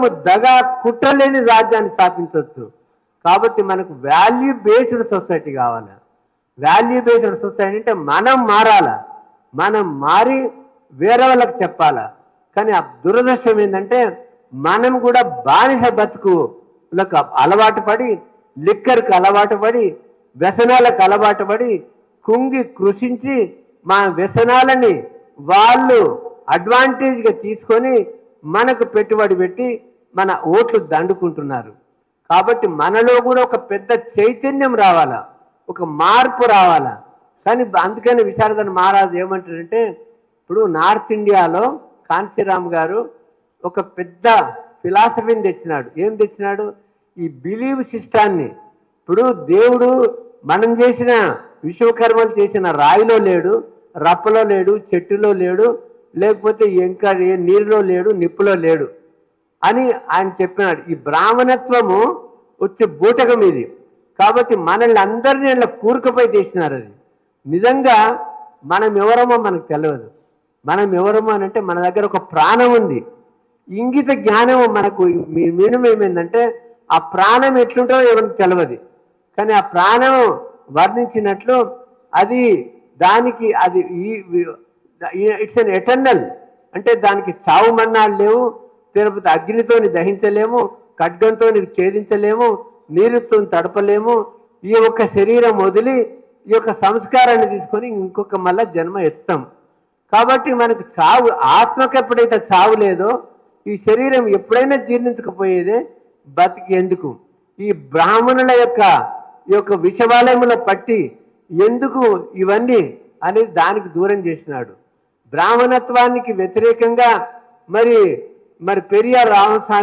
మోసము దగ కుట్రలేని రాజ్యాన్ని స్థాపించవచ్చు. కాబట్టి మనకు వాల్యూ బేస్డ్ సొసైటీ కావాలి. వాల్యూ బేస్డ్ సొసైటీ అంటే మనం మారాల? మనం మారి వేరే వాళ్ళకి చెప్పాలా? కానీ ఆ దురదృష్టం ఏంటంటే మనం కూడా బానిస బతుకులకు అలవాటు పడి లిక్కర్కి అలవాటు పడి వ్యసనాలకు అలవాటు పడి కుంగి కృషించి మా వ్యసనాలని వాళ్ళు అడ్వాంటేజ్గా తీసుకొని మనకు పెట్టుబడి పెట్టి మన ఓట్లు దండుకుంటున్నారు. కాబట్టి మనలో కూడా ఒక పెద్ద చైతన్యం రావాలా? ఒక మార్పు రావాలా? కానీ అందుకని విశారదన మహారాజు ఏమంటారంటే ఇప్పుడు నార్త్ ఇండియాలో కాంశీరామ్ గారు ఒక పెద్ద ఫిలాసఫీని తెచ్చినాడు. ఏం తెచ్చినాడు? ఈ బిలీవ్ సిస్టాన్ని. ఇప్పుడు దేవుడు మనం చేసిన విశ్వకర్మలు చేసిన రాయిలో లేడు రప్పలో లేడు చెట్టులో లేడు లేకపోతే ఇంకా నీరులో లేడు నిప్పులో లేడు. అని ఆయన చెప్పినాడు. ఈ బ్రాహ్మణత్వము వచ్చే బూటకం ఇది. కాబట్టి మనల్ని అందరినీ ఇలా కూరుకపై చేసినారు అది. నిజంగా మనం ఎవరమో మనకు తెలియదు మనం ఎవరమో అని అంటే మన దగ్గర ఒక ప్రాణం ఉంది. ఇంగిత జ్ఞానం మనకు మినిమం ఏమైందంటే ఆ ప్రాణం ఎట్లుంటుందో ఎవరికి తెలియదు కానీ ఆ ప్రాణం వర్ణించినట్లు అది దానికి అది ఇట్స్ అన్ ఎటర్నల్. అంటే దానికి చావు మన్నాళ్ళు లేవు. తిరుపతి అగ్నితోని దహించలేము ఖడ్గంతో ఛేదించలేము నీరుతో తడపలేము. ఈ యొక్క శరీరం వదిలి ఈ యొక్క సంస్కారాన్ని తీసుకొని ఇంకొక మళ్ళా జన్మ ఎత్తాం. కాబట్టి మనకు చావు ఆత్మకు ఎప్పుడైతే చావు లేదో ఈ శరీరం ఎప్పుడైనా జీర్ణించకపోయేదే బతికి ఎందుకు? ఈ బ్రాహ్మణుల యొక్క ఈ యొక్క విషవాలయముల పట్టి ఎందుకు ఇవన్నీ అనేది దానికి దూరం చేసినాడు. బ్రాహ్మణత్వానికి వ్యతిరేకంగా మరి మరి పెరియార్ రామస్వామి